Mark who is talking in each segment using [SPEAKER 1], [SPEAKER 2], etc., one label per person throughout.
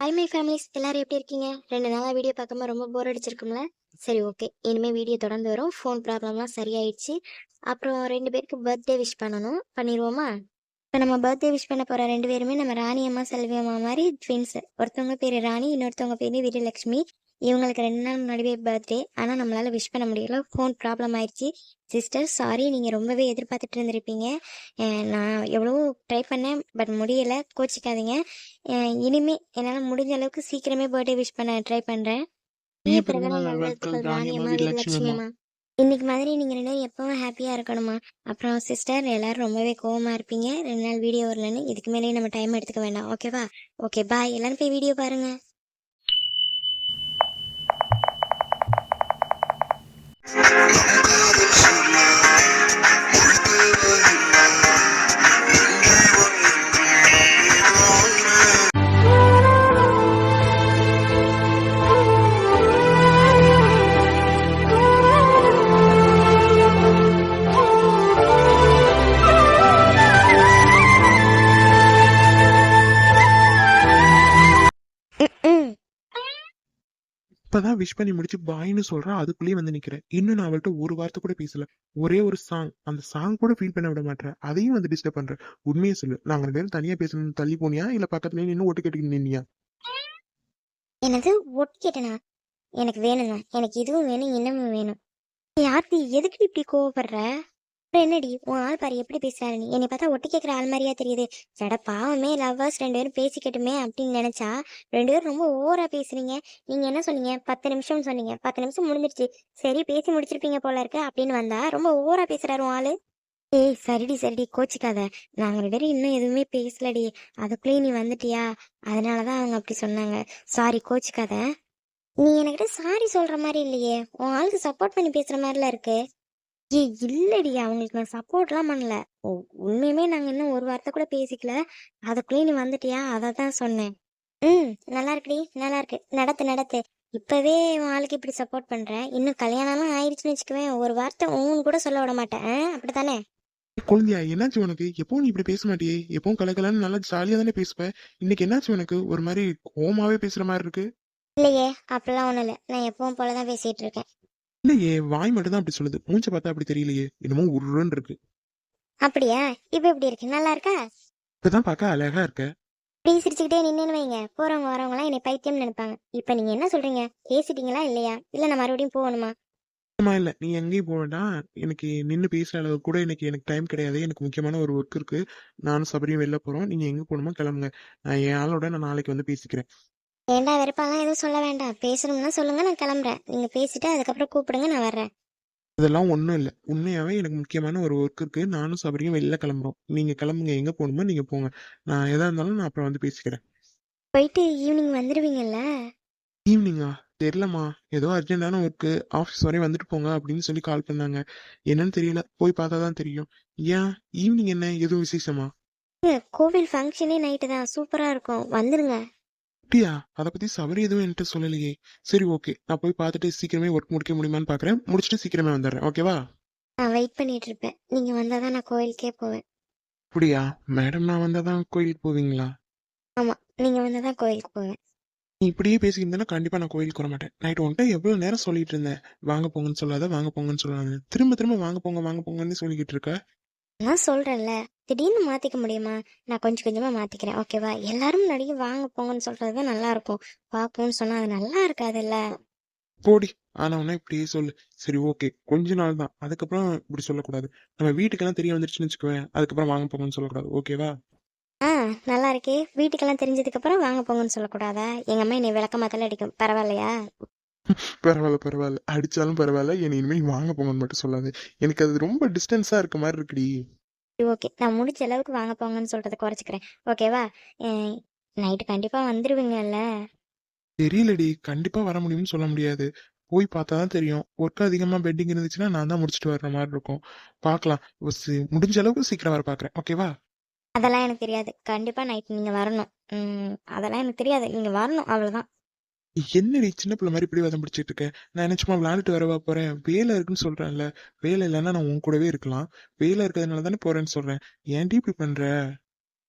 [SPEAKER 1] Hi my families எல்லாரும் எப்படி இருக்கீங்க? ரெண்டு நாளாக வீடியோ பார்க்காம ரொம்ப போர் அடிச்சிருக்கும்ல? சரி ஓகே இனிமேல் வீடியோ தொடர்ந்து வரும். ஃபோன் ப்ராப்ளம்லாம் சரியாயிடுச்சு. அப்புறம் ரெண்டு பேருக்கு பர்த்டே விஷ் பண்ணணும். பண்ணிடுவோமா? இப்போ நம்ம பர்த்டே விஷ் பண்ண போகிற ரெண்டு பேருமே நம்ம ராணி அம்மா செல்வி அம்மா மாதிரி ட்வின்ஸ் ஒருத்தவங்க பேர் ராணி இன்னொருத்தவங்க பேர் வீரலட்சுமி. இவங்களுக்கு ரெண்டு நாள் முன்னாடியே பர்த்டே ஆனால் நம்மளால் விஷ் பண்ண முடியல. ஃபோன் ப்ராப்ளம் ஆயிடுச்சு சிஸ்டர் சாரி நீங்கள் ரொம்பவே எதிர்பார்த்துட்டு இருந்திருப்பீங்க. நான் எவ்வளவோ ட்ரை பண்ணேன் பட் முடியல. கோச்சிக்காதீங்க. இனிமே என்னால் முடிஞ்ச அளவுக்கு சீக்கிரமே பர்த்டே விஷ் பண்ண ட்ரை பண்ணுறேன். இன்னைக்கு மாதிரி நீங்கள் ரெண்டு பேரும் எப்பவும் ஹாப்பியாக இருக்கணுமா அப்புறம் சிஸ்டர் எல்லாரும் ரொம்பவே கோவமா இருப்பீங்க. ரெண்டு நாள் வீடியோ வரலன்னு. இதுக்கு மேலே நம்ம டைம் எடுத்துக்க வேண்டாம். ஓகேவா ஓகே பாய் எல்லாரும் போய் வீடியோ பாருங்க. Thank you.
[SPEAKER 2] இப்பதான் விஷ் பண்ணி முடிச்சு பாய்னு சொல்றேன் அதுக்குள்ளேயே வந்து நிக்கிறேன் இன்னும் நான் அவள்கிட்ட ஒரு வார்த்தை கூட பேசல. ஒரே ஒரு சாங் அந்த சாங் கூட ஃபீல் பண்ண விட மாட்டேன் அதையும் வந்து டிஸ்டர்ப் பண்றேன் உண்மையை சொல்லு. நாங்க ரெண்டு பேரும் தனியா பேசணும் தள்ளி போனியா? இல்ல பக்கத்துல நின்று ஓட்டு கேட்டு நின்னியா?
[SPEAKER 1] எனது ஒட்டு கேட்டனா? எனக்கு வேணுங்க எனக்கு இதுவும் வேணும் இன்னமும் வேணும். யார்த்தி எதுக்கு இப்படி கோவப்படுற? என்னடி உன் ஆள் பாரு எப்படி பேசுறாரு நீ? என்னை பார்த்தா ஒட்டி கேட்குற ஆள் மாதிரியா தெரியுது. சட பாவமே லவ்வர்ஸ் ரெண்டு பேரும் பேசிக்கட்டுமே அப்படின்னு நினைச்சா ரெண்டு பேரும் ரொம்ப ஓவரா பேசுறீங்க. நீங்க என்ன சொன்னீங்க? பத்து நிமிஷம் சொன்னீங்க. பத்து நிமிஷம் முடிஞ்சிருச்சு. சரி பேசி முடிச்சிருப்பீங்க போல இருக்கு அப்படின்னு வந்தா ரொம்ப ஓவரா பேசுறாரு உன் ஆளு. ஏய் சரிடி சரிடி கோச்சிக்காத. நாங்க ரெண்டு பேரும் இன்னும் எதுவுமே பேசலடி. அதுக்குள்ளேயே நீ வந்துட்டியா? அதனாலதான் அவங்க அப்படி சொன்னாங்க. சாரி கோச்சிக்காத. நீ என்கிட்ட சாரி சொல்ற மாதிரி இல்லையே. உன் ஆளுக்கு சப்போர்ட் பண்ணி பேசுற மாதிரிலாம் இருக்கு. ஏ இல்லடி அவங்களுக்கு நான் சப்போர்ட்லாம் பண்ணல. ஓ உண்மையுமே நாங்க இன்னும் ஒரு வார்த்தை கூட பேசிக்கல. அதுக்குள்ளேயே நீ வந்துட்டியா? அதை தான் சொன்னேன். ம் நல்லா இருக்குடி நல்லா இருக்கு. நடத்து நடத்து. இப்பவே உன் ஆளுக்கு இப்படி சப்போர்ட் பண்றேன் இன்னும் கல்யாணம்லாம் ஆயிடுச்சுன்னு வச்சுக்குவேன். ஒரு வார்த்தை உன் கூட சொல்ல விட மாட்டேன். ஆ, அப்படித்தானே?
[SPEAKER 2] குழந்தையா என்னாச்சு உனக்கு? எப்பவும் நீ இப்படி பேச மாட்டியே? எப்பவும் கலக்கலன்னு நல்லா ஜாலியா தானே பேசுவ? இன்னைக்கு என்னாச்சு உனக்கு? ஒரு மாதிரி கோமாவே பேசுற மாதிரி இருக்கு.
[SPEAKER 1] இல்லையே அப்படிலாம் ஒண்ணும் இல்லை. நான் எப்பவும் போலதான் பேசிட்டு இருக்கேன்.
[SPEAKER 2] இல்லையே வாய் மட்டும் தான் அப்படி சொல்லுது. மூஞ்ச பார்த்தா அப்படி தெரியலையே. என்னமோ உருன்னு இருக்கு.
[SPEAKER 1] அப்படியா? இப்ப எப்படி இருக்கு? நல்லா இருக்கா?
[SPEAKER 2] இப்பதான் பார்க்க அழகா இருக்க.
[SPEAKER 1] இப்படி சிரிச்சுக்கிட்டே நின்னு வைங்க. போறவங்க வரவங்கலாம் என்னை பைத்தியம் நினைப்பாங்க. இப்ப நீங்க என்ன சொல்றீங்க? பேசிட்டீங்களா இல்லையா? இல்ல நான் மறுபடியும் போகணுமா?
[SPEAKER 2] ஆமா இல்ல. நீ எங்கேயும் போக வேண்டாம் எனக்கு நின்று பேசுற அளவு கூட எனக்கு எனக்கு டைம் கிடையாது. எனக்கு முக்கியமான ஒரு ஒர்க் இருக்கு. நானும் சபரியும் வெளில போறோம். நீங்க எங்க போகணுமோ கிளம்புங்க. நான் என் ஆளோட நான் நாளைக்கு வந்து பேசிக்கிறேன்.
[SPEAKER 1] வேண்டா வெறுப்பாலாம் எதுவும் சொல்ல வேண்டாம். பேசணும்னா சொல்லுங்க நான் கிளம்புறேன். நீங்க பேசிட்டு அதுக்கப்புறம் கூப்பிடுங்க நான் வர்றேன்.
[SPEAKER 2] அதெல்லாம் ஒண்ணும் இல்ல. உண்மையாவே எனக்கு முக்கியமான ஒரு ஒர்க் இருக்கு. நானும் சபரியும் வெளில கிளம்புறோம். நீங்க கிளம்புங்க. எங்க போகணுமோ நீங்க போங்க. நான் எதா இருந்தாலும் நான் அப்புறம் வந்து பேசிக்கிறேன்.
[SPEAKER 1] போயிட்டு ஈவினிங் வந்துடுவீங்கல்ல
[SPEAKER 2] ஈவினிங்கா தெரியலம்மா. ஏதோ அர்ஜென்டான ஒர்க்கு ஆஃபீஸ் வரையும் வந்துட்டு போங்க அப்படின்னு சொல்லி கால் பண்ணாங்க. என்னன்னு தெரியல. போய் பார்த்தா தான் தெரியும். ஏன்? ஈவினிங் என்ன? எதுவும் விசேஷமா?
[SPEAKER 1] கோவில் ஃபங்க்ஷனே நைட்டு தான். சூப்பரா இருக்கும். வந்துருங்க.
[SPEAKER 2] அப்படியா? அதை பத்தி சபரி எதுவும் என்கிட்ட சொல்லலையே. சரி ஓகே நான் போய் பார்த்துட்டு சீக்கிரமே ஒர்க் முடிக்க முடியுமான்னு பாக்குறேன். முடிச்சுட்டு சீக்கிரமே வந்துடுறேன். ஓகேவா
[SPEAKER 1] நான் வெயிட் பண்ணிட்டு இருப்பேன். நீங்க வந்தாதான் நான் கோயிலுக்கே போவேன்.
[SPEAKER 2] அப்படியா? மேடம் நான் வந்தாதான் கோயிலுக்கு போவீங்களா?
[SPEAKER 1] ஆமா. நீங்க வந்தாதான் கோயிலுக்கு போவேன்.
[SPEAKER 2] நீ இப்படியே பேசியிருந்தேன்னா கண்டிப்பா நான் கோயிலுக்கு வர மாட்டேன். நைட் உன்கிட்ட எவ்வளவு நேரம் சொல்லிட்டு இருந்தேன்? வாங்க போங்கன்னு சொல்லாத வாங்க போங்கன்னு சொல்லாத. திரும்ப திரும்ப வாங்க போங்க வாங்க போங்கன்னு சொல்லிக்கிட்டு இருக்க.
[SPEAKER 1] நான் சொல்றேன்ல. திடீர்னு மாத்திக்க முடியுமா? நான் கொஞ்சம் கொஞ்சமா மாத்திக்கிறேன். ஓகேவா எல்லாரும் முன்னாடியே வாங்க போங்கன்னு சொல்றது நல்லா இருக்கும். பாப்போம்னு சொன்னா அது நல்லா இருக்காதுல்ல?
[SPEAKER 2] போடி. ஆனா உன்ன இப்படியே சொல்லு. சரி ஓகே கொஞ்ச நாள் தான். அதுக்கப்புறம் இப்படி சொல்லக்கூடாது. நம்ம வீட்டுக்கெல்லாம் தெரிய வந்துருச்சுன்னு வச்சுக்குவேன் அதுக்கப்புறம் வாங்க போங்கன்னு சொல்லக்கூடாது. ஓகேவா
[SPEAKER 1] ஆ நல்லா இருக்கே. வீட்டுக்கெல்லாம் தெரிஞ்சதுக்கு அப்புறம் வாங்க போங்கன்னு சொல்லக்கூடாதா? எங்க அம்மா என்னை விளக்கமாத்தால அடிக்கும். பரவாயில்லையா?
[SPEAKER 2] பரவாயில்ல பரவாயில்ல. அடிச்சாலும் பரவாயில்ல. என்னை இனிமே வாங்க போங்கன்னு மட்டும் சொல்லாது. எனக்கு அது ரொம்ப டிஸ்டன்ஸா இருக்க மாதிரி இருக்குடி.
[SPEAKER 1] ஓகே. நான் முடிச்ச அளவுக்கு வாங்க போங்கன்னு சொல்றதை குறைச்சிக்கிறேன். ஓகேவா? நைட்டு கண்டிப்பா வந்துருவீங்கல்ல?
[SPEAKER 2] தெரியலடி. கண்டிப்பா வர முடியும்னு சொல்ல முடியாது. போய் பார்த்தா தான் தெரியும். ஒர்க் அதிகமா பெட்டிங் இருந்துச்சுன்னா நான் தான் முடிச்சுட்டு வர்ற மாதிரி இருக்கும். பார்க்கலாம். முடிஞ்ச அளவுக்கு சீக்கிரம் வர பார்க்கறேன். ஓகேவா?
[SPEAKER 1] அதெல்லாம் எனக்கு தெரியாது. கண்டிப்பா நைட் நீங்க வரணும். அதெல்லாம் எனக்கு தெரியாது. நீங்க வரணும். அவ்வளவுதான்.
[SPEAKER 2] என்னடி சின்ன பிள்ளை மாதிரி இப்படி வதம் பிடிச்சிட்டு இருக்க? நான் என்ன சும்மா விளையாண்டுட்டு வரவா போறேன்? வேலை இருக்குன்னு சொல்றேன்ல. வேலை இல்லைன்னா நான் உன் கூடவே இருக்கலாம். வேலை இருக்கிறதுனால தானே போறேன்னு சொல்றேன். ஏன்டி இப்படி பண்ற?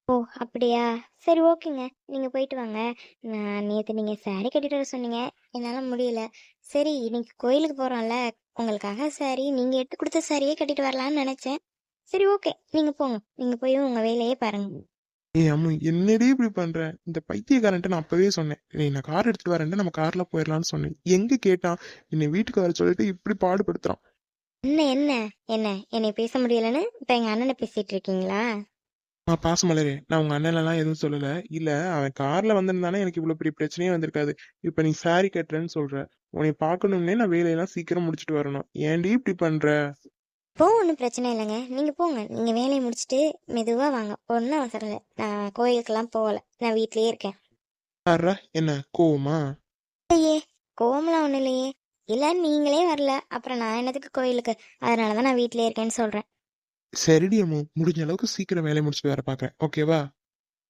[SPEAKER 1] ஓ அப்படியா? சரி ஓகேங்க. நீங்க போயிட்டு வாங்க. நான் நேற்று நீங்க சாரி கட்டிட்டு வர சொன்னீங்க. என்னால முடியல. சரி இன்னைக்கு கோயிலுக்கு போறோம்ல. உங்களுக்காக சாரி நீங்க எடுத்து கொடுத்த சாரியே கட்டிட்டு வரலாம்னு நினைச்சேன். சரி ஓகே. நீங்க போங்க. நீங்க போய் உங்க வேலையே பாருங்க.
[SPEAKER 2] ஏய் அம்மு என்னடி இப்படி பண்ற? இந்த பைத்தியக்காரன்ட்ட நான் அப்பவே சொன்னேன். நீ நான் கார் எடுத்துட்டு வரேன் நம்ம கார்ல போயிடலாம்னு சொன்னேன். எங்க கேட்டான்? என்னை வீட்டுக்கு வர சொல்லிட்டு இப்படி பாடுபடுத்துறான்.
[SPEAKER 1] என்ன என்ன என்ன? என்னை பேச முடியலன்னு இப்ப எங்க அண்ணனை பேசிட்டு இருக்கீங்களா?
[SPEAKER 2] நான் பாசமலரே நான் உங்க அண்ணன்லாம் எதுவும் சொல்லல. இல்ல அவன் கார்ல வந்திருந்தானே எனக்கு இவ்வளவு பெரிய பிரச்சனையே வந்திருக்காது. இப்ப நீ சாரி கட்டுறேன்னு சொல்ற. உன்னை பார்க்கணும்னே நான் வேலையெல்லாம் சீக்கிரம் முடிச்சிட்டு வரணும். ஏன்டி இப்படி பண்ற?
[SPEAKER 1] போ ஒன்றும் பிரச்சனை இல்லைங்க. நீங்க போங்க. நீங்க வேலையை முடிச்சுட்டு மெதுவா வாங்க. ஒன்றும் அவசரம் இல்லை. நான் கோயிலுக்கெல்லாம் போகல. நான் வீட்லயே இருக்கேன்.
[SPEAKER 2] யாரா என்ன? கோவமா?
[SPEAKER 1] இல்லையே. கோவம்லாம் ஒன்றும் இல்லையே. இல்லை நீங்களே வரல. அப்புறம் நான் என்னத்துக்கு கோயிலுக்கு? அதனால தான் நான் வீட்லயே இருக்கேன்னு சொல்றேன்.
[SPEAKER 2] சரிடி அம்மு. முடிஞ்ச அளவுக்கு சீக்கிரம் வேலையை முடிச்சுட்டு வர பாக்குறேன். ஓகேவா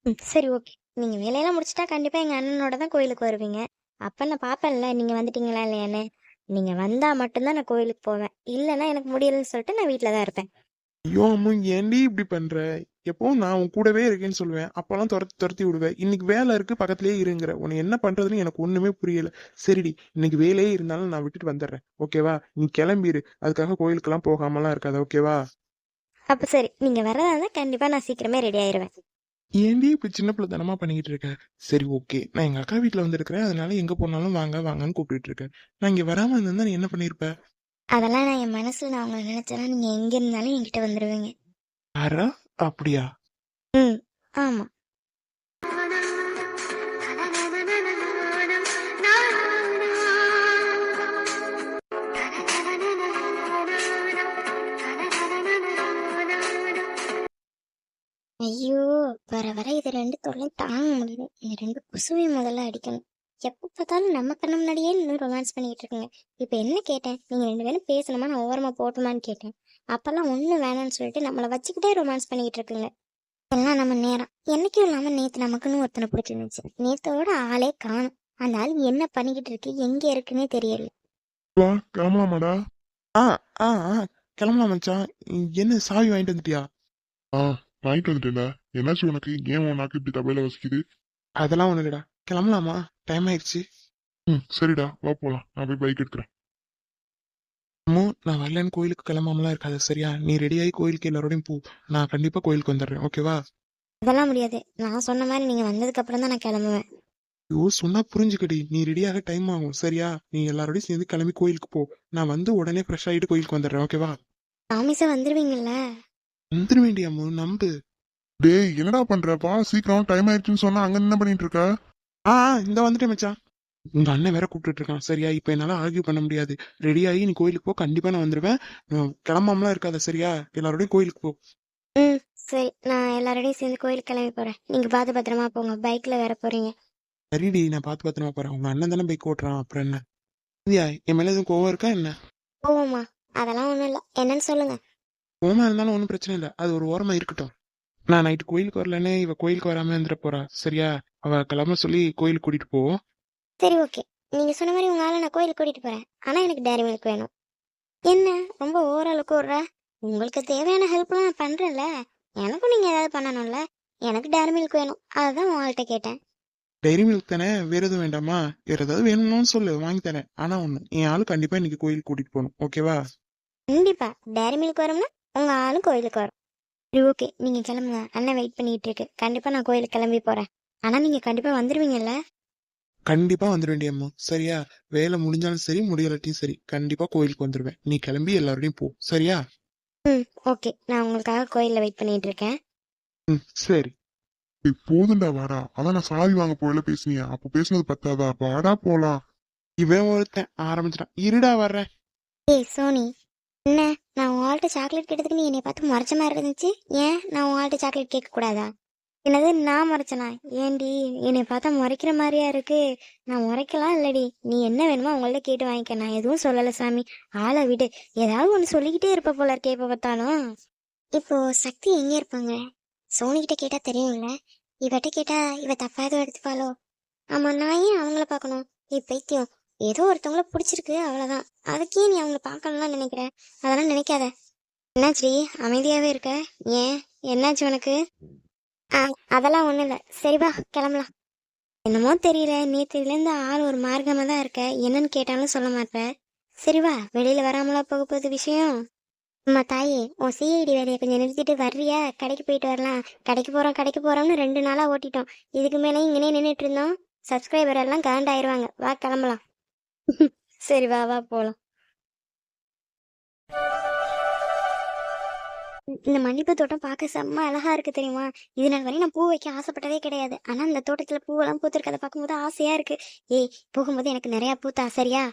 [SPEAKER 1] ம். சரி ஓகே நீங்க வேலையெல்லாம் முடிச்சிட்டா கண்டிப்பா எங்க அண்ணனோட தான் கோயிலுக்கு வருவீங்க. அப்ப நான் பாப்பேன்ல. நீங்க வந்துட்டீங்களா இல்லையான்னு? நீங்க வந்தா மட்டும்தான் நான் கோயிலுக்கு போவேன். இல்லைன்னா எனக்கு முடியலன்னு சொல்லிட்டு நான் வீட்டில் தான் இருப்பேன்.
[SPEAKER 2] ஐயோ அம்மு ஏன்டி இப்படி பண்ற? எப்பவும் நான் உன் கூடவே இருக்கேன்னு சொல்லுவேன். அப்பெல்லாம் துரத்தி துரத்தி விடுவேன். இன்னைக்கு வேலை இருக்கு பக்கத்துலயே இருங்கிற. உன்னை என்ன பண்றதுன்னு எனக்கு ஒண்ணுமே புரியல. சரிடி இன்னைக்கு வேலையே இருந்தாலும் நான் விட்டுட்டு வந்துடுறேன். ஓகேவா? நீ கிளம்பிரு. அதுக்காக கோயிலுக்கெல்லாம் போகாமலாம் இருக்காது. ஓகேவா?
[SPEAKER 1] அப்ப சரி நீங்க வரதா இருந்தா கண்டிப்பா நான் சீக்கிரமே ரெடி ஆயிருவேன்.
[SPEAKER 2] ஏன்டி இப்படி சின்ன பிள்ளை தனமா பண்ணிக்கிட்டு இருக்க? சரி ஓகே நான் எங்க அக்கா வீட்டுல வந்திருக்கிறேன். அதனால எங்க போனாலும் வாங்க வாங்கன்னு கூப்பிட்டுட்டு இருக்கேன். நான் இங்க வராம இருந்தா நீ என்ன பண்ணிருப்ப?
[SPEAKER 1] அதெல்லாம் நான் என் மனசுல நான் உங்களை நினைச்சேன்னா நீங்க எங்க இருந்தாலும் என்கிட்ட வந்துருவீங்க.
[SPEAKER 2] யாரா அப்படியா?
[SPEAKER 1] ம் ஆமா. ஐயோ வர வர இது ரெண்டு தொல்லை தாங்க முடியல இந்த ரெண்டு குசுவை முதல்ல அடிக்கணும். எப்போ பார்த்தாலும் நம்ம கண்ணு முன்னாடியே இன்னும் ரொமான்ஸ் பண்ணிட்டு இருக்குங்க. இப்போ என்ன கேட்டேன்? நீங்க ரெண்டு பேரும் பேசணுமா? நான் ஓரமா போட்டுமான்னு கேட்டேன். அப்பெல்லாம் ஒன்றும் வேணாம்னு சொல்லிட்டு நம்மளை வச்சுக்கிட்டே ரொமான்ஸ் பண்ணிக்கிட்டு இருக்குங்க. எல்லாம் நம்ம நேரம். என்னைக்கும் இல்லாம நேத்து நமக்குன்னு ஒருத்தனை பிடிச்சிருந்துச்சு நேத்தோட ஆளே காணும். அந்த ஆள் என்ன பண்ணிக்கிட்டு இருக்கு? எங்க இருக்குன்னே தெரியல.
[SPEAKER 2] வா கிளம்பலாமாடா? ஆ ஆ ஆ கிளம்பலாம் மச்சான். என்ன சாவி வாங்கிட்டு வந்துட்டியா?
[SPEAKER 3] ஆ. வாங்கிட்டு வந்துட்டேன்டா. என்னாச்சு உனக்கு? ஏன் உன் நாக்கு இப்படி தபையில வசிக்குது?
[SPEAKER 2] அதெல்லாம் ஒண்ணு இல்லடா. கிளம்பலாமா? டைம் ஆயிடுச்சு.
[SPEAKER 3] ம் சரிடா. வா போலாம். நான் போய் பைக் எடுக்கிறேன்.
[SPEAKER 2] அம்மு நான் வரலன்னு கோயிலுக்கு கிளம்பாமலாம் இருக்காது சரியா? நீ ரெடியாகி கோயிலுக்கு எல்லாரோடையும் போ. நான் கண்டிப்பா கோயிலுக்கு வந்துடுறேன் ஓகேவா
[SPEAKER 1] அதெல்லாம் முடியாது. நான் சொன்ன மாதிரி நீங்க வந்ததுக்கு அப்புறம் தான் நான் கிளம்புவேன்.
[SPEAKER 2] ஐயோ சொன்னா புரிஞ்சுக்கடி. நீ ரெடியாக டைம் ஆகும் சரியா? நீ எல்லாரோடையும் சேர்ந்து கிளம்பி கோயிலுக்கு போ. நான் வந்து உடனே ஃப்ரெஷ் ஆகிட்டு கோயிலுக்கு வந்துடுறேன் ஓகேவா
[SPEAKER 1] ப்ராமிஸா வந்துருவீங்கல்ல?
[SPEAKER 2] வந்துட வேண்டிய நம்பு.
[SPEAKER 3] டேய் என்னடா பண்ற வா சீக்கிரம் டைம் ஆயிடுச்சுன்னு சொன்னா அங்க என்ன பண்ணிட்டு இருக்க?
[SPEAKER 2] ஆ இந்த வந்துட்டேன் மச்சான். உங்க அண்ணன் வேற கூப்பிட்டுட்டு இருக்கான். சரியா இப்ப என்னால ஆர்கியூ பண்ண முடியாது. ரெடியாகி நீ கோயிலுக்கு போ கண்டிப்பா நான் வந்துருவேன். கிளம்பாமலாம் இருக்காத சரியா? எல்லாரோடையும் கோயிலுக்கு போ.
[SPEAKER 1] சரி நான் எல்லாரோடையும் சேர்ந்து கோயிலுக்கு கிளம்பி போறேன். நீங்க பார்த்து பத்திரமா போங்க. பைக்ல வேற போறீங்க.
[SPEAKER 2] சரிடி நான் பார்த்து பத்திரமா போறேன். உங்க அண்ணன் தானே பைக் ஓட்டுறான் அப்புறம் என்ன? என் மேல எதுவும் கோவம் இருக்கா என்ன?
[SPEAKER 1] போவோமா அதெல்லாம் ஒண்ணும் இல்ல. என்னன்னு சொல்லுங்க.
[SPEAKER 2] கோவமா இருந்தாலும் ஒன்றும் பிரச்சனை இல்லை. அது ஒரு ஓரமா இருக்கட்டும். நான் நைட்டு கோயிலுக்கு வரலன்னு இவ கோயிலுக்கு வராம இருந்துட போறா. சரியா? அவ கிளம்ப சொல்லி கோயிலுக்கு கூட்டிட்டு போ.
[SPEAKER 1] சரி ஓகே நீங்க சொன்ன மாதிரி உங்க ஆளை நான் கோயிலுக்கு கூட்டிட்டு போறேன். ஆனா எனக்கு டேரி மில்க் வேணும். என்ன? ரொம்ப ஓரளவுக்கு விடுற உங்களுக்கு தேவையான ஹெல்ப்லாம் நான் பண்றேன்ல. எனக்கும் நீங்க ஏதாவது பண்ணணும்ல? எனக்கு டேரி மில்க் வேணும். அதுதான் உங்கள்கிட்ட கேட்டேன்.
[SPEAKER 2] டைரி மில்க் தானே? வேற எதுவும் வேண்டாமா? வேற ஏதாவது வேணும்னு சொல்லு. வாங்கி தரேன். ஆனா ஒண்ணு என் ஆளு கண்டிப்பா இன்னைக்கு கோயிலுக்கு கூட்டிட்டு போகணும். ஓகேவா
[SPEAKER 1] கண்டிப்பா. டேரி மில்க் வரும்னா உங்க ஆளும் கோயிலுக்கு வரும். சரி ஓகே நீங்க கிளம்புங்க. அண்ணன் வெயிட் பண்ணிட்டு இருக்கு கண்டிப்பா நான் கோயிலுக்கு கிளம்பி போறேன். ஆனா நீங்க கண்டிப்பா வந்துருவீங்கல்ல?
[SPEAKER 2] கண்டிப்பா வந்துட வேண்டிய அம்மா. சரியா? வேலை முடிஞ்சாலும் சரி முடியலாட்டியும் சரி கண்டிப்பா கோயிலுக்கு வந்துருவேன். நீ கிளம்பி எல்லாரோடையும் போ. சரியா?
[SPEAKER 1] ம் ஓகே நான் உங்களுக்காக கோயில்ல வெயிட் பண்ணிட்டு இருக்கேன்
[SPEAKER 2] ம் சரி.
[SPEAKER 3] டேய், போதும்டா வாடா. அதான் நான் சாவி வாங்க போயில பேசுனியா? அப்போ பேசுனது பத்தாதா? வாடா போலாம்.
[SPEAKER 2] இவன் ஒருத்தன் ஆரம்பிச்சிட்டான். இருடா வர்றேன்.
[SPEAKER 1] ஏய் சோனி. என்ன? நான் உங்கள்கிட்ட சாக்லேட் கேட்டதுக்கு நீ என்னை பார்த்து முறைச்ச மாதிரி இருந்துச்சு. ஏன்? நான் உங்கள்கிட்ட சாக்லேட் கேட்கக்கூடாதா? என்னது? நான் முறைச்சனா? ஏண்டி என்னை பார்த்தா முறைக்கிற மாதிரியா இருக்கு. நான் முறைக்கலாம் இல்லடி. நீ என்ன வேணுமோ அவங்கள்ட்ட கேட்டு வாங்கிக்க. நான் எதுவும் சொல்லலை சாமி. ஆளை விடு. ஏதாவது ஒன்று சொல்லிக்கிட்டே இருப்ப போல இருக்கே இப்போ பார்த்தாலும். இப்போ சக்தி எங்கே இருப்பாங்க? சோனிக்கிட்ட கேட்டால் தெரியும்ல. இவட்ட கேட்டா இவ தப்பாக எடுத்துப்பாளோ? ஆமாம் நான் ஏன் அவங்கள பார்க்கணும்? ஏ பைத்தியம். ஏதோ ஒருத்தவங்கள பிடிச்சிருக்கு அவ்வளோதான் அதுக்கே நீ அவங்கள பார்க்கணும்லாம் நினைக்கிற? அதெல்லாம் நினைக்காத. என்னாச்சு அமைதியாகவே இருக்க? ஏன்? என்னாச்சு உனக்கு?
[SPEAKER 4] ஆ அதெல்லாம் ஒன்றும் இல்லை. சரிவா கிளம்பலாம். என்னமோ தெரியல. நேற்றுலேருந்து ஆள் ஒரு மார்க்கமாக தான் இருக்க. என்னன்னு கேட்டாலும் சொல்ல மாட்டேன் சரிவா வெளியில் வராமலா போக போகுது விஷயம்? அம்மா தாயே உன் சிஐடி வேலையை கொஞ்சம் நிறுத்திட்டு வர்றியா? கடைக்கு போயிட்டு வரலாம். கடைக்கு போகிறோம் கடைக்கு போகிறோம்னு ரெண்டு நாளாக ஓட்டிட்டோம். இதுக்கு மேலே இங்கனே நின்றுட்டு இருந்தோம். சப்ஸ்கிரைபர் எல்லாம் கரண்ட் ஆயிடுவாங்க வா கிளம்பலாம். சரி வா வா போகலாம் இந்த மல்லிப்பூ தோட்டம் பார்க்க செம்ம அழகா இருக்கு தெரியுமா? இது நாள் வரையும் நான் பூ வைக்க ஆசைப்பட்டதே கிடையாது. ஆனா இந்த தோட்டத்துல பூவெல்லாம் பூத்திருக்கதை பார்க்கும்போது ஆசையா இருக்கு. ஏய் போகும்போது எனக்கு நிறைய பூத்தா சரியா?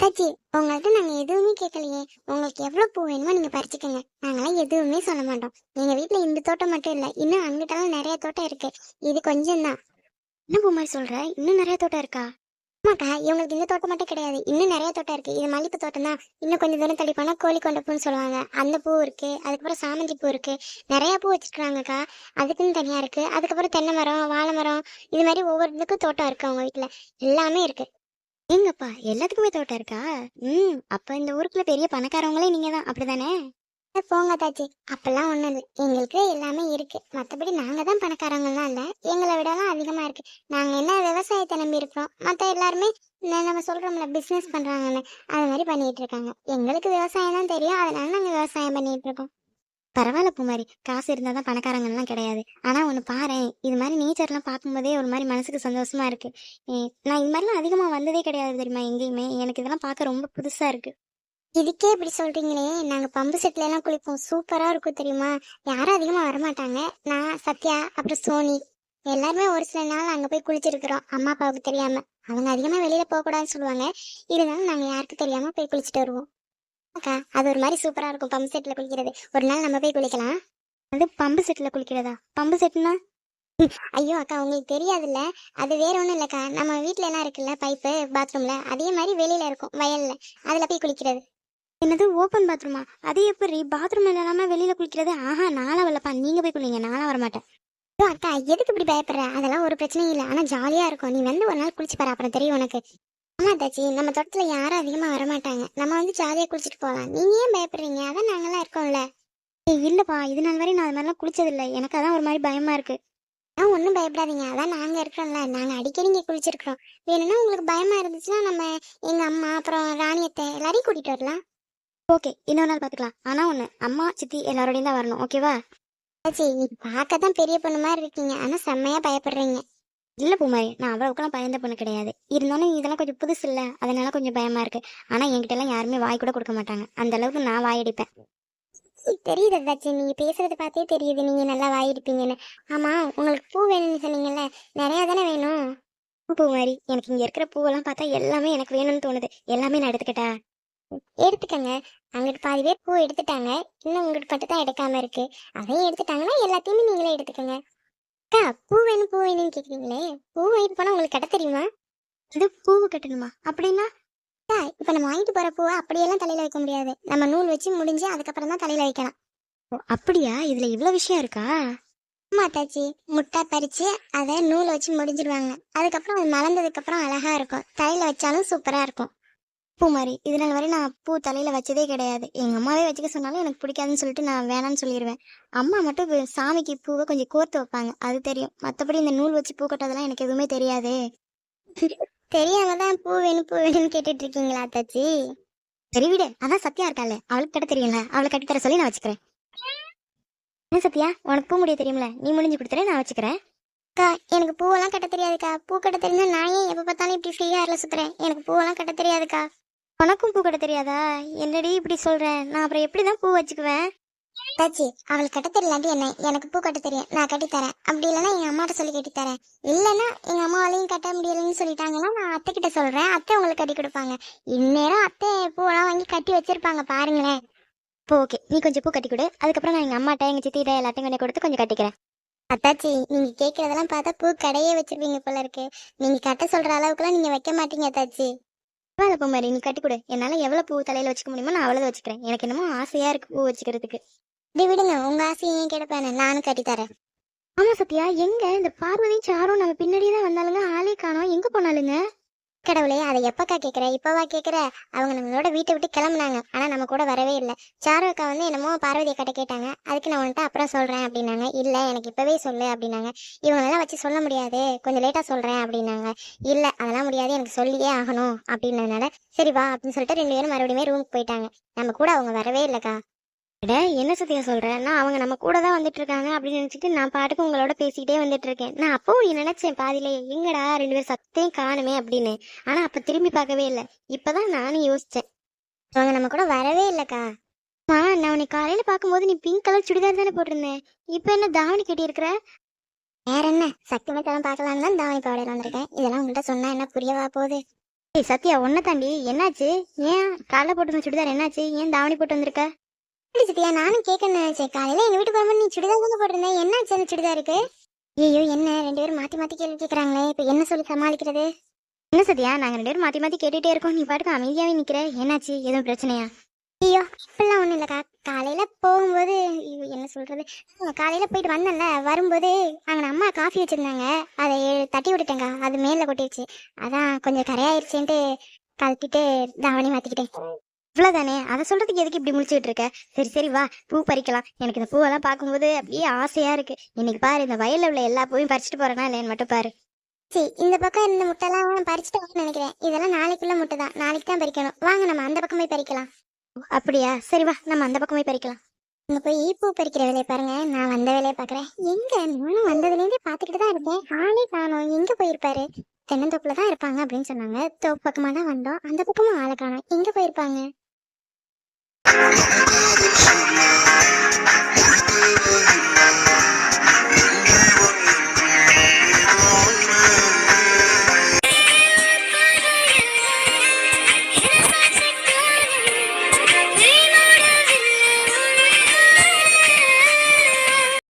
[SPEAKER 4] தாச்சி உங்கள்ட்ட நாங்க எதுவுமே கேட்கலையே உங்களுக்கு எவ்வளவு பூ வேணுமோ நீங்க பறிச்சுக்கோங்க. நாங்களாம் எதுவுமே சொல்ல மாட்டோம். எங்க வீட்ல இந்த தோட்டம் மட்டும் இல்ல இன்னும் அங்கிட்டலாம் நிறைய தோட்டம் இருக்கு. இது கொஞ்சம் தான் என்ன பூ மாதிரி சொல்ற? இன்னும் நிறைய தோட்டம் இருக்கா? ஆமாக்கா இவங்களுக்கு இந்த தோட்டம் மட்டும் கிடையாது. இன்னும் நிறைய தோட்டம் இருக்கு. இது மல்லிப்பூ தோட்டம் தான் இன்னும் கொஞ்சம் தூரம் தள்ளி போனா கோழி கொண்ட பூன்னு சொல்லுவாங்க. அந்த பூ இருக்கு. அதுக்கப்புறம் சாமந்தி பூ இருக்கு. நிறைய பூ வச்சிருக்காங்கக்கா அதுக்குன்னு தனியா இருக்கு. அதுக்கப்புறம் தென்னை மரம் வாழை மரம் இது மாதிரி ஒவ்வொரு இதுக்கும் தோட்டம் இருக்கு அவங்க வீட்டுல எல்லாமே இருக்கு. எங்கப்பா? எல்லாத்துக்குமே தோட்டம் இருக்கா? ம் அப்ப இந்த ஊருக்குள்ள பெரிய பணக்காரவங்களே நீங்க தான் அப்படிதானே? போங்க தாச்சி. அப்பெல்லாம் ஒன்றும் இல்லை. எங்களுக்கு எல்லாமே இருக்கு. மற்றபடி நாங்கள் தான் பணக்காரங்கள்லாம் இல்லை. எங்களை விடலாம் அதிகமாக இருக்கு. நாங்கள் என்ன விவசாயத்தை நம்பி இருக்கிறோம்? மற்ற எல்லாருமே நம்ம சொல்கிறோம்ல பிஸ்னஸ் பண்ணுறாங்கன்னு அது மாதிரி பண்ணிட்டு இருக்காங்க. எங்களுக்கு விவசாயம் தான் தெரியும். அதனால நாங்கள் விவசாயம் பண்ணிட்டு இருக்கோம். பரவாயில்ல பூமாரி. காசு இருந்தால் தான் பணக்காரங்கள்லாம் கிடையாது. ஆனால் ஒன்று பாரேன். இது மாதிரி நேச்சர்லாம் பார்க்கும்போதே ஒரு மாதிரி மனசுக்கு சந்தோஷமா இருக்கு. ஏ, நான் இது மாதிரிலாம் அதிகமாக வந்ததே கிடையாது தெரியுமா எங்கேயுமே? எனக்கு இதெல்லாம் பார்க்க ரொம்ப புதுசாக இருக்குது இதுக்கே இப்படி சொல்றீங்களே? நாங்கள் பம்பு செட்ல எல்லாம் குளிப்போம். சூப்பராக இருக்கும் தெரியுமா? யாரும் அதிகமாக வரமாட்டாங்க. நான் சத்யா அப்புறம் சோனி. எல்லாருமே ஒரு சில நாள் அங்கே போய் குளிச்சிருக்கிறோம். அம்மா அப்பாவுக்கு தெரியாம. அவங்க அதிகமாக வெளியில போகக்கூடாதுன்னு சொல்லுவாங்க. இருந்தாலும் நாங்கள் யாருக்கும் தெரியாம போய் குளிச்சுட்டு வருவோம். அக்கா அது ஒரு மாதிரி சூப்பரா இருக்கும் பம்பு செட்ல குளிக்கிறது. ஒரு நாள் நம்ம போய் குளிக்கலாம். அது பம்பு செட்ல குளிக்கிறதா? பம்பு செட்னா? ஐயோ அக்கா உங்களுக்கு தெரியாதுல்ல. அது வேற ஒன்றும் இல்லைக்கா. நம்ம வீட்டிலலாம் எல்லாம் இருக்குல்ல பைப்பு பாத்ரூமில் அதே மாதிரி வெளியில் இருக்கும் வயலில். அதில் போய் குளிக்கிறது. என்னது ஓப்பன் பாத்ரூமா அது எப்படி? பாத்ரூம் இல்லாம வெளியில குளிக்கிறது? ஆஹா நானும் வரலப்பா. நீங்க போய் குளிங்க. நானும் வர மாட்டேன் ஐயோ அக்கா எதுக்கு இப்படி பயப்படுற? அதெல்லாம் ஒரு பிரச்சனையும் இல்லை. ஆனா ஜாலியா இருக்கும். நீ வந்து ஒரு நாள் குளிச்சு பாரு. அப்புறம் தெரியும் உனக்கு. ஆமா தாச்சி. நம்ம தோட்டத்துல யாரும் அதிகமா வர மாட்டாங்க நம்ம வந்து ஜாலியா குளிச்சுட்டு போகலாம். நீங்க ஏன் பயப்படுறீங்க? அதான் நாங்கெல்லாம் இருக்கோம்ல. ஏய் இல்லப்பா. இது நாள் வரையும் நான் அது மாதிரிலாம் குளிச்சதில்லை. எனக்கு அதான் ஒரு மாதிரி பயமா இருக்கு. ஆ ஒன்றும் பயப்படாதீங்க. அதான் நாங்க இருக்கிறோம்ல. நாங்க அடிக்கடி இங்க குளிச்சிருக்கிறோம். வேணும்னா உங்களுக்கு பயமா இருந்துச்சுன்னா நம்ம எங்க அம்மா அப்புறம் ராணியத்தை எல்லாரையும் கூட்டிட்டு வரலாம். ஓகே இன்னொரு நாள் பாத்துக்கலாம். ஆனா ஒண்ணு அம்மா சித்தி எல்லாரோடையும் தான் வரணும். ஓகேவா? ஆச்சி நீ பார்க்க தான் பெரிய பொண்ணு மாதிரி இருக்கீங்க. ஆனா செம்மையா பயப்படுறீங்க. இல்ல பூமாரி நான் அவ்வளவுக்குலாம் பயந்த பொண்ணு கிடையாது. இருந்தாலும் இதெல்லாம் கொஞ்சம் புதுசு இல்ல. அதனால கொஞ்சம் பயமா இருக்கு. ஆனா என்கிட்ட எல்லாம் யாருமே வாய் கூட கொடுக்க மாட்டாங்க. அந்த அளவுக்கு நான் வாய் அடிப்பேன். தெரியுது தாச்சி நீங்க பேசுறது பார்த்தே தெரியுது. நீங்க நல்லா வாய் அடிப்பீங்கன்னு. ஆமா உங்களுக்கு பூ வேணும்னு சொன்னீங்கல்ல. நிறைய தானே வேணும்? பூ மாதிரி எனக்கு இங்க இருக்கிற பூவெல்லாம் பார்த்தா எல்லாமே எனக்கு வேணும்னு தோணுது. எல்லாமே நான் எடுத்துக்கிட்டா? எடுத்துக்கங்க. அங்கிட்டு பாதி பேர் பூ எடுத்துட்டாங்க. இன்னும் உங்ககிட்ட மட்டும் தான் எடுக்காம இருக்கு. அதையும் எடுத்துட்டாங்கன்னா எல்லாத்தையுமே நீங்களே எடுத்துக்கோங்க. அக்கா பூ வேணும் பூ வேணும்னு கேக்குறீங்களே? பூ வாங்கிட்டு போனா உங்களுக்கு கட்ட தெரியுமா? இது பூவு கட்டணுமா? அப்படின்னா? அக்கா, இப்ப நம்ம வாங்கிட்டு போற பூவை அப்படியெல்லாம் தலையில வைக்க முடியாது. நம்ம நூல் வச்சு முடிஞ்சு அதுக்கப்புறம் தான் தலையில வைக்கலாம். ஓ அப்படியா? இதுல இவ்வளவு விஷயம் இருக்கா? தாச்சி முட்டை பறிச்சு அதை நூல் வச்சு முடிஞ்சிடுவாங்க அதுக்கப்புறம் அது மலர்ந்ததுக்கு அப்புறம் அழகா இருக்கும். தலையில வச்சாலும் சூப்பரா இருக்கும். பூ மாதிரி. இது நாள் வரை நான் பூ தலையில வச்சதே கிடையாது. எங்க அம்மாவே வச்சுக்க சொன்னாலும் எனக்கு பிடிக்காதுன்னு சொல்லிட்டு நான் வேணாம்னு சொல்லிடுவேன் அம்மா மட்டும் சாமிக்கு பூவை கொஞ்சம் கோர்த்து வைப்பாங்க. அது தெரியும். மற்றபடி இந்த நூல் வச்சு பூ கட்டுறதெல்லாம் எனக்கு எதுவுமே தெரியாது. தெரியாம தான் பூ வேணும் பூ வேணும்னு கேட்டுட்டு இருக்கீங்களா தாச்சி சரி விடு. அதான் சத்யா இருக்காளே. அவளுக்கு கட்ட தெரியும்ல. அவளை கட்டித்தர தர சொல்லி நான் வச்சுக்கிறேன். என்ன சத்யா? உனக்கு பூ முடிய தெரியும்ல. நீ முடிஞ்சு கொடுத்துரு நான் வச்சுக்கிறேன். அக்கா எனக்கு பூவெல்லாம் கட்ட தெரியாதுக்கா. பூ கட்ட தெரிஞ்சா நான் ஏன் எப்போ பார்த்தாலும் இப்படி ஃப்ரீயாக இருல சுற்றுறேன் எனக்கு பூவெல்லாம் கட்ட தெரியாதுக்கா. உனக்கும் பூ கட்ட தெரியாதா? என்னடி இப்படி சொல்ற? நான் அப்புறம் எப்படி தான் பூ வச்சுக்குவேன்? தாச்சி அவளுக்கு கட்ட தெரியலாண்டி என்ன? எனக்கு பூ கட்ட தெரியும். நான் கட்டி தரேன். அப்படி இல்லைன்னா எங்க அம்மாட்ட சொல்லி கட்டி தரேன். இல்லைன்னா எங்க அம்மாவாலையும் கட்ட முடியலன்னு சொல்லிட்டாங்கன்னா நான் அத்தை கிட்ட சொல்றேன். அத்தை உங்களுக்கு கட்டி கொடுப்பாங்க. இந்நேரம் அத்தை பூவெல்லாம் வாங்கி கட்டி வச்சிருப்பாங்க பாருங்களேன். இப்போ ஓகே. நீ கொஞ்சம் பூ கட்டி கொடு. அதுக்கப்புறம் நான் எங்க அம்மாட்ட எங்க சித்திட்ட எல்லாத்தையும் கொஞ்சம் கொடுத்து கொஞ்சம் கட்டிக்கிறேன். அத்தாச்சி நீங்க கேக்குறதெல்லாம் பார்த்தா பூ கடையே வச்சிருப்பீங்க போல இருக்கு. நீங்க கட்ட சொல்ற அளவுக்குலாம் நீங்க வைக்க மாட்டீங்க அத்தாச்சி. பரவாயில்ல பூ மாதிரி நீ கட்டி கொடு. என்னால எவ்வளவு பூ தலையில வச்சுக்க முடியுமோ நான் அவ்வளவு வச்சுக்கிறேன். எனக்கு என்னமோ ஆசையா இருக்கு பூ வச்சுக்கிறதுக்கு. இப்படி விடுங்க. உங்க ஆசையை ஏன் கேட்பேன் நானும் கட்டி தரேன் ஆமா சத்யா எங்க? இந்த பார்வதி சாரும் நம்ம பின்னாடியே தான் வந்தாலுங்க ஆளே காணோம். எங்க போனாலுங்க கடவுளே அதை எப்பக்கா கேட்குற? இப்போவா கேட்குற? அவங்க நம்மளோட வீட்டை விட்டு கிளம்புனாங்க. ஆனால் நம்ம கூட வரவே இல்லை. சாரு அக்கா வந்து என்னமோ பார்வதி அக்காட்ட கேட்டாங்க. அதுக்கு நான் உன்கிட்ட அப்புறம் சொல்கிறேன் அப்படின்னாங்க. இல்லை எனக்கு இப்போவே சொல்லு அப்படின்னாங்க. இவங்களெல்லாம் வச்சு சொல்ல முடியாது. கொஞ்சம் லேட்டாக சொல்கிறேன் அப்படின்னாங்க. இல்லை அதெல்லாம் முடியாது. எனக்கு சொல்லியே ஆகணும் அப்படின்னதுனால சரி வா அப்படின்னு சொல்லிட்டு ரெண்டு பேரும் மறுபடியும் ரூமுக்கு போயிட்டாங்க. நம்ம கூட அவங்க வரவே இல்லைக்கா. அட என்ன சத்தியம் சொல்கிறேன் நான் அவங்க நம்ம கூட தான் வந்துட்டு இருக்காங்க அப்படின்னு நினைச்சிட்டு நான் பாட்டுக்கு உங்களோட பேசிக்கிட்டே வந்துட்டு இருக்கேன் நான் அப்பவும் நினைச்சேன் பாதியிலே. எங்கடா ரெண்டு பேரும் சத்தையும் காணுமே அப்படின்னு. ஆனா அப்ப திரும்பி பார்க்கவே இல்லை. இப்பதான் நானும் யோசிச்சேன். அவங்க நம்ம கூட வரவே இல்லக்கா. அம்மா நான் உன்னை காலையில பார்க்கும்போது நீ பிங்க் கலர் சுடிதார் தானே போட்டிருந்தேன். இப்போ என்ன தாவணி கட்டி இருக்கிற வேற என்ன? சக்தி மத்தெல்லாம் பார்க்கலாம்னு தான் தாவணி பாடையில வந்திருக்கேன். இதெல்லாம் உங்கள்கிட்ட சொன்னா என்ன புரியவா போகுது? ஏய் சத்யா ஒன்ன தாண்டி என்னாச்சு? ஏன் காலைல போட்டிருந்த சுடிதார் என்னாச்சு? ஏன் தாவணி போட்டு வந்திருக்க? இல்ல சத்யா நானும் கேட்கணும்னு நினைச்சேன் காலையில எங்க வீட்டுக்கு வரும்போது நீ சுடிதார் தானே போட்டிருந்தேன் என்னாச்சு அந்த சுடிதாருக்கு? ஐயோ என்ன? ரெண்டு பேரும் மாத்தி மாத்தி கேள்வி கேக்குறாங்களே. இப்ப என்ன சொல்லி சமாளிக்கிறது? என்ன சத்யா நாங்க ரெண்டு பேரும் மாத்தி மாத்தி கேட்டுட்டே இருக்கோம். நீ பாட்டுக்கு அமைதியாவே நிக்கிற. என்னாச்சு? எதுவும் பிரச்சனையா? ஐயோ இப்பெல்லாம் ஒண்ணும் இல்லக்கா. காலையில போகும்போது ஐயோ, என்ன சொல்றது? காலையில் காலையில போயிட்டு வந்தேன்ல. வரும்போது அங்க அம்மா காஃபி வச்சிருந்தாங்க. அதை தட்டி விட்டுட்டேங்க அது மேல கொட்டிடுச்சு அதான் கொஞ்சம் கரையாயிருச்சுன்ட்டு கழட்டிட்டு தாவணி மாத்திக்கிட்டேன். இவ்வளவுதானே? அதை சொல்றதுக்கு எதுக்கு இப்படி முழிச்சுட்டு இருக்க? சரி சரி வா. பூ பறிக்கலாம். எனக்கு இந்த பூவெல்லாம் பார்க்கும்போது அப்படியே ஆசையா இருக்கு. இன்னைக்கு பாரு இந்த வயல்ல உள்ள எல்லா பூவையும் பறிச்சுட்டு போறேனா இல்லைன்னு மட்டும் பாரு. சரி இந்த பக்கம் இருந்த முட்டைலாம் பறிச்சுட்டு வாங்க நினைக்கிறேன். இதெல்லாம் நாளைக்குள்ள முட்டை தான் நாளைக்கு தான் பறிக்கணும். வாங்க நம்ம அந்த பக்கம் போய் பறிக்கலாம். அப்படியா? சரி வா. நம்ம அந்த பக்கம் போய் பறிக்கலாம். அங்க போய் பூ பறிக்கிற வேலையை பாருங்க. நான் வந்த வேலையை பாக்குறேன் எங்க? நானும் வந்ததுலேருந்தே பாத்துக்கிட்டு தான் இருக்கேன். ஆளே காணோம். எங்க போயிருப்பாரு? தென்னந்தோப்புல தான் இருப்பாங்க அப்படின்னு சொன்னாங்க. தோப்பு பக்கமா தான் வந்தோம். அந்த பக்கமும் ஆளை காணோம். எங்க போயிருப்பாங்க?
[SPEAKER 5] Nobody to love.